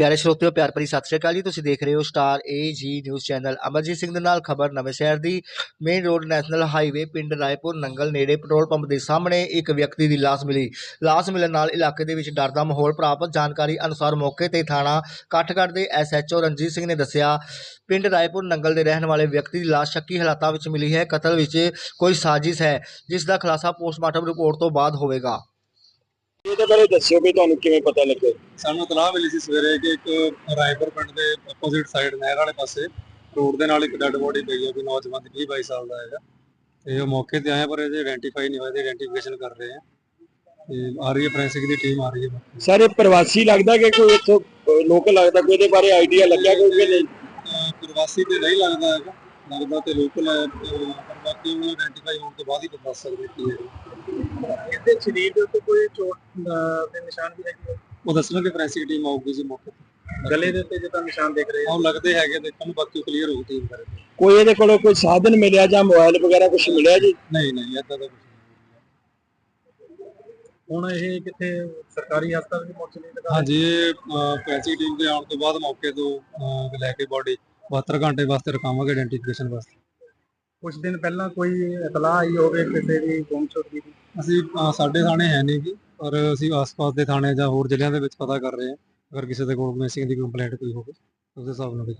ਪਿਆਰੇ ਸਰੋਤਿਓ, ਪਿਆਰ ਭਰੀ ਸਤਿ ਸ਼੍ਰੀ ਅਕਾਲ ਜੀ। ਤੁਸੀਂ ਦੇਖ ਰਹੇ ਹੋ ਸਟਾਰ ਏ ਜੀ ਨਿਊਜ਼ ਚੈਨਲ ਅਮਰਜੀਤ ਸਿੰਘ ਦੇ ਨਾਲ ਖਬਰ ਨਵੇਂ ਸ਼ਹਿਰ ਦੀ। ਮੇਨ ਰੋਡ ਨੈਸ਼ਨਲ ਹਾਈਵੇ ਪਿੰਡ ਰਾਏਪੁਰ, ਨੰਗਲ ਨੇੜੇ ਪੈਟਰੋਲ ਪੰਪ ਦੇ ਸਾਹਮਣੇ ਇੱਕ ਵਿਅਕਤੀ ਦੀ ਲਾਸ਼ ਮਿਲੀ। ਲਾਸ਼ ਮਿਲਣ ਨਾਲ ਇਲਾਕੇ ਦੇ ਵਿੱਚ ਡਰ ਦਾ ਮਾਹੌਲ ਪ੍ਰਾਪਤ। ਜਾਣਕਾਰੀ ਅਨੁਸਾਰ ਮੌਕੇ ਤੇ ਥਾਣਾ ਕਾਠਗੜ੍ਹ ਦੇ ਐਸਐਚਓ ਰਣਜੀਤ ਸਿੰਘ ਨੇ ਦੱਸਿਆ, ਪਿੰਡ ਰਾਏਪੁਰ, ਨੰਗਲ ਦੇ ਰਹਿਣ ਵਾਲੇ ਵਿਅਕਤੀ ਦੀ ਲਾਸ਼ ਸ਼ੱਕੀ ਹਾਲਾਤਾਂ ਵਿੱਚ ਮਿਲੀ ਹੈ। ਕਤਲ ਵਿੱਚ ਕੋਈ ਸਾਜ਼ਿਸ਼ ਹੈ, ਜਿਸ ਦਾ ਖੁਲਾਸਾ ਪੋਸਟਮਾਰਟਮ ਰਿਪੋਰਟ ਤੋਂ ਬਾਅਦ ਹੋਵੇਗਾ। ਇਹਦੇ ਬਾਰੇ ਦੱਸਿਓ ਵੀ ਤੁਹਾਨੂੰ ਕਿਵੇਂ ਪਤਾ ਲੱਗੇ? ਸਾਨੂੰ ਤਲਾਹ ਮਿਲੀ ਸੀ ਸਵੇਰੇ ਕਿ ਇੱਕ ਰਾਏਪੁਰ ਪਿੰਡ ਦੇ ਆਪੋਜ਼ਿਟ ਸਾਈਡ ਨਹਿਰ ਵਾਲੇ ਪਾਸੇ ਰੋਡ ਦੇ ਨਾਲ ਇੱਕ ਡੈੱਡ ਬੋਡੀ ਪਈ ਹੈ ਕੋਈ ਨੌਜਵਾਨ ਦੀ 20 22 ਸਾਲ ਦਾ ਹੈਗਾ। ਤੇ ਉਹ ਮੌਕੇ ਤੇ ਆਏ ਪਰ ਇਹਦੇ ਆਇਡੈਂਟੀਫਾਈ ਨਹੀਂ ਹੋਇਆ ਤੇ ਆਇਡੈਂਟੀਫਿਕੇਸ਼ਨ ਕਰ ਰਹੇ ਆ। ਤੇ ਆ ਰਹੀ ਹੈ ਫੋਰੈਂਸਿਕ ਦੀ ਟੀਮ ਆ ਰਹੀ ਹੈ। ਸਾਰੇ ਪ੍ਰਵਾਸੀ ਲੱਗਦਾ ਕਿ ਕੋਈ ਇੱਥੋਂ ਲੋਕਲ ਲੱਗਦਾ? ਕੋਈ ਇਹਦੇ ਬਾਰੇ ਆਈਡੀਆ ਲੱਗਿਆ ਕੋਈ ਕਿ ਨਹੀਂ? ਪ੍ਰਵਾਸੀ ਤੇ ਨਹੀਂ ਲੱਗਦਾ ਹੈਗਾ। ਲੱਗਦਾ ਤੇ ਲੋਕਲ ਹੈ ਤੇ ਪਰ ਬਾਕੀ ਉਹ ਆਇਡੈਂਟੀਫਾਈ ਹੋਣ ਤੋਂ ਬਾਅਦ ਹੀ ਦੱਸ ਸਕਦੇ ਕੀ ਹੈ ਇਹਦੇ ਸਰੀਰ ਦੇ ਉੱਤੇ ਕੋਈ ਚੋਟ ਦੇ ਨਿਸ਼ਾਨ ਵੀ ਹੈਗੇ? ਉਹ ਦੱਸਣਾ ਕਿ ਫੋਰੈਂਸਿਕ ਟੀਮ ਆਊਗੀ ਜੀ ਮੌਕੇ ਤੇ। ਗਲੇ ਦੇ ਉੱਤੇ ਜਿੱਦਾਂ ਨਿਸ਼ਾਨ ਦੇਖ ਰਹੇ ਆ। ਉਹ ਲੱਗਦੇ ਹੈਗੇ ਦੇਖਣ ਨੂੰ ਬਾਕੀ ਕਲੀਅਰ ਹੋਊ ਟੀਮ ਕਰਕੇ ਕੋਈ ਇਹਦੇ ਕੋਲੋਂ ਕੋਈ ਸਾਧਨ ਮਿਲਿਆ ਜਾਂ ਮੋਬਾਈਲ ਵਗੈਰਾ ਕੁਝ ਮਿਲਿਆ ਜੀ? ਨਹੀਂ ਨਹੀਂ ਏਦਾਂ ਦਾ ਕੁਝ ਨਹੀਂ ਹੁਣ ਇਹ ਕਿੱਥੇ ਸਰਕਾਰੀ ਹਸਪਤਾਲ ਵੀ ਪਹੁੰਚ ਨਹੀਂ ਲਗਾ ਹਾਂਜੀ ਇਹ ਫੋਰੈਂਸਿਕ ਟੀਮ ਦੇ ਆਉਣ ਤੋਂ ਬਾਅਦ ਮੌਕੇ ਤੋਂ ਲੈ ਕੇ ਬਾਡੀ 72 ਘੰਟੇ ਵਾਸਤੇ ਰਖਾਵਾਂਗੇ ਆਇਡੈਂਟੀਫਿਕੇਸ਼ਨ ਵਾਸਤੇ। ਕੁਝ ਦਿਨ ਪਹਿਲਾਂ ਕੋਈ ਇਤਲਾਹ ਆਈ ਹੋਵੇ ਕਿਸੇ ਦੀ ਗੁੰਮਸ਼ੁਦਗੀ ਦੀ? ਅਸੀਂ ਸਾਡੇ ਥਾਣੇ ਹੈ ਨਹੀਂ ਜੀ ਪਰ ਅਸੀਂ ਆਸ-ਪਾਸ ਦੇ ਥਾਣੇ ਜਾਂ ਹੋਰ ਜ਼ਿਲ੍ਹਿਆਂ ਦੇ ਵਿੱਚ ਪਤਾ ਕਰ ਰਹੇ ਹਾਂ ਅਗਰ ਕਿਸੇ ਦੇ ਕੋਲ ਮਿਸਿੰਗ ਦੀ ਕੰਪਲੇਂਟ ਕੋਈ ਹੋਵੇ ਉਸ ਦੇ ਹਿਸਾਬ ਨਾਲ ਵੀ